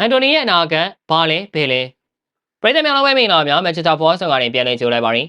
အန်တိုနီရဲ့အနာဂတ်ဘာလဲဘယ်လဲပရိသတ်များလုံးပဲမင်္ဂလာပါများမန်ချက်စတာဖော်ဆောင်ကနေပြန်လည်ကြိုလိုက်ပါရင်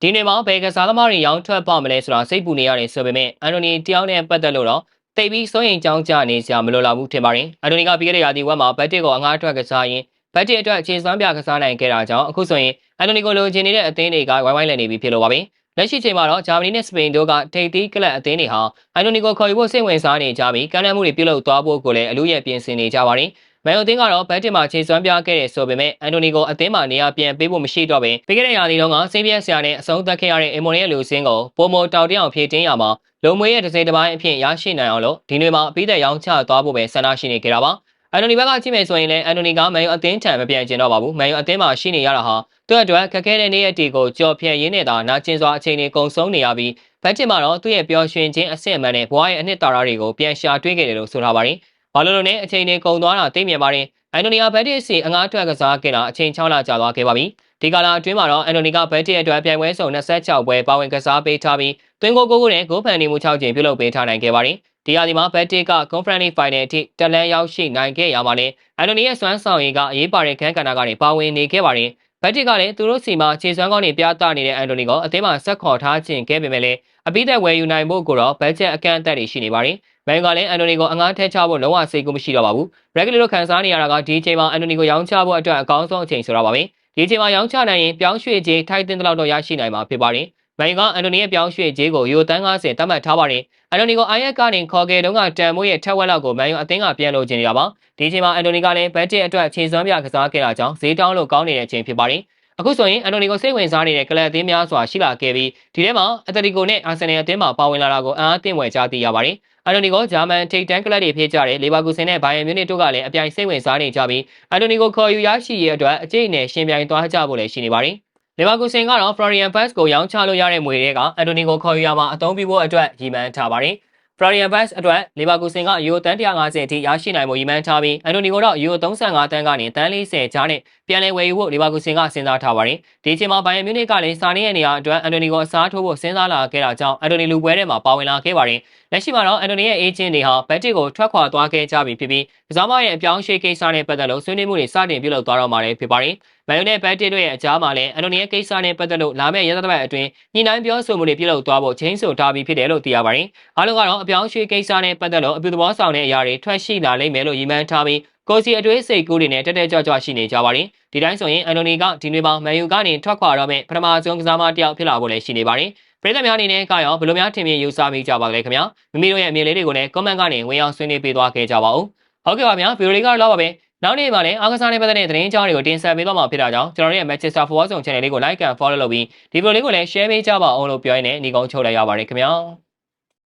ဒီနေ့မှာဘယ်ကစားသမားတွေရောင်းထွက်ပါမလဲဆိုတာစိတ်ပူနေရတယ်ဆိုပေမဲ့အန်တိုနီတယောက်နဲ့ပတ်သက်လို့တော့တိတ်ပြီးစိုးရင်ကြောင်းကြနေစရာမလိုလာဘူးထင်ပါတယ်အန်တိုနီကပြီးခဲ့တဲ့ရာသီဝက်မှာဘတ်တစ်ကိုအငှားထွက်ကစားရင်ဘတ်တစ်အတွက်အခြေစွမ်းပြကစားနိုင်ခဲ့တာကြောင့်အခုဆိုရင်အန်တိုနီကိုလိုချင်နေတဲ့အသင်းတွေကဝိုင်းဝိုင်းလည်နေပြီဖြစ်လို့ပါပဲလက်ရှိချိန်မှာတော့ဂျာမနီနဲ့စပိန်တို့ကထိပ်သီးကလပ်အသင်းတွေဟာအန်တိုနီကိုခေါ်ယူဖို့စိတ်ဝင်စားနေကြပြီးကမ်းလှမ်းမှုတွေပြုလုပ်သွားဖို့ကိုလည်းအလို့ရပြင်ဆင်နေကြပါတယ် မန်ယူအသင်းကတော့ဘတ်တင်မှာခြေစွမ်းပြခဲ့တဲ့ဆိုပေမဲ့အန်တိုနီကိုအသင်းမှာနေရာပြန်ပေးဖို့မရှိတော့ဘဲပြီးခဲ့တဲ့ရာသီတုန်းကစိတ်ပြည့်စရာနဲ့အဆုံးသတ်ခဲ့ရတဲ့အင်မိုနီရဲ့လူစင်းကိုပုံမတောက်တအောင်ဖြည့်တင်းရမှာလုံမွေးရဲ့တစ်စိမ်တစ်ပိုင်းအဖြစ်ရရှိနိုင်အောင်လို့ဒီနေ့မှာအပြီးသက်ရောင်းချသွားဖို့ပဲဆန္ဒရှိနေကြတာပါအန်တိုနီဘက်ကကြည့်မယ်ဆိုရင်လည်းအန်တိုနီကမန်ယူအသင်းထံမပြန်ကျင်တော့ပါဘူးမန်ယူအသင်းမှာရှိနေရတာဟာသူ့အတွက်ခက်ခဲတဲ့နေ့ရက်တီကိုကြော်ဖြတ်ရင်းနေတာနာကျင်စွာအချိန်တွေကုန်ဆုံးနေရပြီးဘတ်တင်မှာတော့သူ့ရဲ့ပျော်ရွှင်ခြင်းအဆင့်အမှန်နဲ့ဘွားရဲ့အနှစ်သာရတွေကိုပြန်ရှာတွေ့ခဲ့တယ်လို့ဆိုထားပါတယ်။ ဘာလို့လို့လဲအချိန်တွေကုန်သွားတာသိမြင်ပါတယ်။အန်တိုနီယာဘတ်တစ်စီအငားထွက်ကစားခဲ့တာအချိန်6လကြာသွားခဲ့ပါပြီ။ဒီကာလအတွင်းမှာတော့အန်တိုနီကဘတ်တစ်အတွက်ပြိုင်ပွဲစုံ26ပွဲပါဝင်ကစားပေးထားပြီးသွင်းကိုကိုကိုနဲ့ဂိုးဖန်နေမှု6ချိန်ပြုလုပ်ပေးထားနိုင်ခဲ့ပါတယ်။ဒီရာသီမှာဘတ်တစ်က Conference Final အထိတက်လန်းရောက်ရှိနိုင်ခဲ့ရမှာလဲအန်တိုနီရဲ့စွမ်းဆောင်ရည်ကအရေးပါတဲ့ခန်းကဏ္ဍကနေပါဝင်နေခဲ့ပါတယ်။ ဘတ်တစ်ကလည်းသူတို့စီမှာခြေစွမ်းကောင်းတွေပြသနေတဲ့အန်တိုနီကိုအသင်းမှာဆက်ခေါ်ထားခြင်းခဲ့ပေမဲ့လည်းအပိသက်ဝယ်ယူနိုင်ဖို့ကိုတော့ဘတ်ဂျက်အကန့်အသတ်တွေရှိနေပါတယ်။မန်ကလည်းအန်တိုနီကိုအငှားထည့်ချဖို့လုံးဝစိတ်ကူးမရှိတော့ပါဘူး။ရက်ဂလီလိုခံစားနေရတာကဒီအချိန်မှာအန်တိုနီကိုရောင်းချဖို့အတွက်အကောင်းဆုံးအချိန်ဆိုတော့ပါပဲ။ဒီအချိန်မှာရောင်းချနိုင်ရင်ပြောင်းရွှေ့ခြင်းထိုက်တင်တဲ့လောက်တော့ရရှိနိုင်မှာဖြစ်ပါတယ်။ မန်ကအန်တိုနီရဲ့ပြောင်းရွှေ့ခြင်းကိုယူတန်း90တတ်မှတ်ထားပါတယ်။အန်တိုနီကိုအိုင်ယက်ကနေခေါ်ခဲ့တုန်းကတန်မိုးရဲ့ထက်ဝက်လောက်ကိုမန်ယူအသင်းကပြန်လို့ခြင်းနေတာပါ။ဒီအချိန်မှာအန်တိုနီကလည်းဘတ်ဂျက်အတွက်ခြေစွမ်းပြကစားခဲ့တာကြောင့်ဈေးတောင်းလို့ကောင်းနေတဲ့အချိန်ဖြစ်ပါတယ်။အခုဆိုရင်အန်တိုနီကိုစိတ်ဝင်စားနေတဲ့ကလပ်အသင်းများစွာရှိလာခဲ့ပြီးဒီထဲမှာအက်တလီကိုနဲ့အာဆင်နယ်အသင်းမှာပါဝင်လာတာကိုအံ့အားသင့်ဝယ်ကြားသိရပါတယ်။အန်တိုနီကိုဂျာမန်ထိပ်တန်းကလပ်တွေဖြစ်ကြတဲ့လေဗာကူဆင်နဲ့ဘိုင်ယန်မြူနစ်တို့ကလည်းအပြိုင်စိတ်ဝင်စားနေကြပြီးအန်တိုနီကိုခေါ်ယူရရှိရေးအတွက်အကျိတ်နဲ့ရှင်ပြိုင်သွားကြဖို့လည်းရှိနေပါတယ်။ လေဗာကူဆင်ကတော့ Florian Bass ကိုရောင်းချလို့ရတဲ့မွေတွေကအန်တိုနီကိုခေါ်ယူရမှာအသုံးပြုဖို့အတွက်ရည်မှန်းထားပါတယ်။ Florian Bass အတွက်လီဗာကူဆင်ကယူရိုတန်း150အထိရရှိနိုင်မှုရည်မှန်းထားပြီးအန်တိုနီကိုတော့ယူရို35တန်းကနေတန်း40ကြားနဲ့ပြန်လည်ဝယ်ယူဖို့လီဗာကူဆင်ကစဉ်းစားထားပါတယ်။ဒီချိန်မှာဘိုင်ယန်မြူနစ်ကလည်းစာနေရဲ့နေရာအတွက်အန်တိုနီကိုအစားထိုးဖို့စဉ်းစားလာခဲ့တာကြောင့်အန်တိုနီလူပွဲထဲမှာပါဝင်လာခဲ့ပါတယ်။ လက်ရှိမှာတော့အန်တိုနီရဲ့အေဂျင့်တွေဟာဘတ်တစ်ကိုထွက်ခွာသွားခဲ့ကြပြီဖြစ်ပြီးကစားမရဲ့အပြောင်းရွှေ့ကိစ္စနဲ့ပတ်သက်လို့ဆွေးနွေးမှုတွေစတင်ပြုလုပ်သွားတော့မှာလည်းဖြစ်ပါတယ်။မန်ယူနဲ့ဘတ်တစ်တို့ရဲ့အကြားမှာလည်းအန်တိုနီရဲ့ကိစ္စနဲ့ပတ်သက်လို့လာမယ့်ရက်သတ္တပတ်အတွင်းညှိနှိုင်းပြောဆိုမှုတွေပြုလုပ်သွားဖို့ချင်းဆိုထားပြီးဖြစ်တယ်လို့သိရပါတယ်။အားလုံးကတော့အပြောင်းရွှေ့ကိစ္စနဲ့ပတ်သက်လို့အပြုသဘောဆောင်တဲ့အရာတွေထွက်ရှိလာလိမ့်မယ်လို့ရည်မှန်းထားပြီးကိုစီအတွေးစိတ်ကူးတွေနဲ့တက်တက်ကြွကြွရှိနေကြပါတယ်။ဒီတိုင်းဆိုရင်အန်တိုနီကဒီနေ့မှာမန်ယူကနေထွက်ခွာတော့မဲ့ပထမဆုံးကစားမတစ်ယောက်ဖြစ်လာဖို့လည်းရှိနေပါတယ်။ ပရိသတ်များအနေနဲ့ကရောဘယ်လိုများထင်မြင်ယူဆမိကြပါလဲခင်ဗျာ။မိမိတို့ရဲ့အမြင်လေးတွေကိုလည်း comment ကနေဝင်ရောက်ဆွေးနွေးပေးသွားခဲ့ကြပါဦး။ဟုတ်ကဲ့ပါဗျာဗီဒီယိုလေးကတော့ပါပဲ။နောက်နေ့မှာလည်းအားကစားနဲ့ပတ်သက်တဲ့သတင်းကြောင်းတွေကိုတင်ဆက်ပေးသွားမှာဖြစ်တာကြောင့်ကျွန်တော်တို့ရဲ့ Manchester Forward Zone Channel လေးကို like and follow လုပ်ပြီးဒီဗီဒီယိုလေးကိုလည်း share ပေးကြပါအောင်လို့ပြောရင်းနဲ့ညီကုန်းချုပ်လိုက်ရပါတယ်ခင်ဗျာ။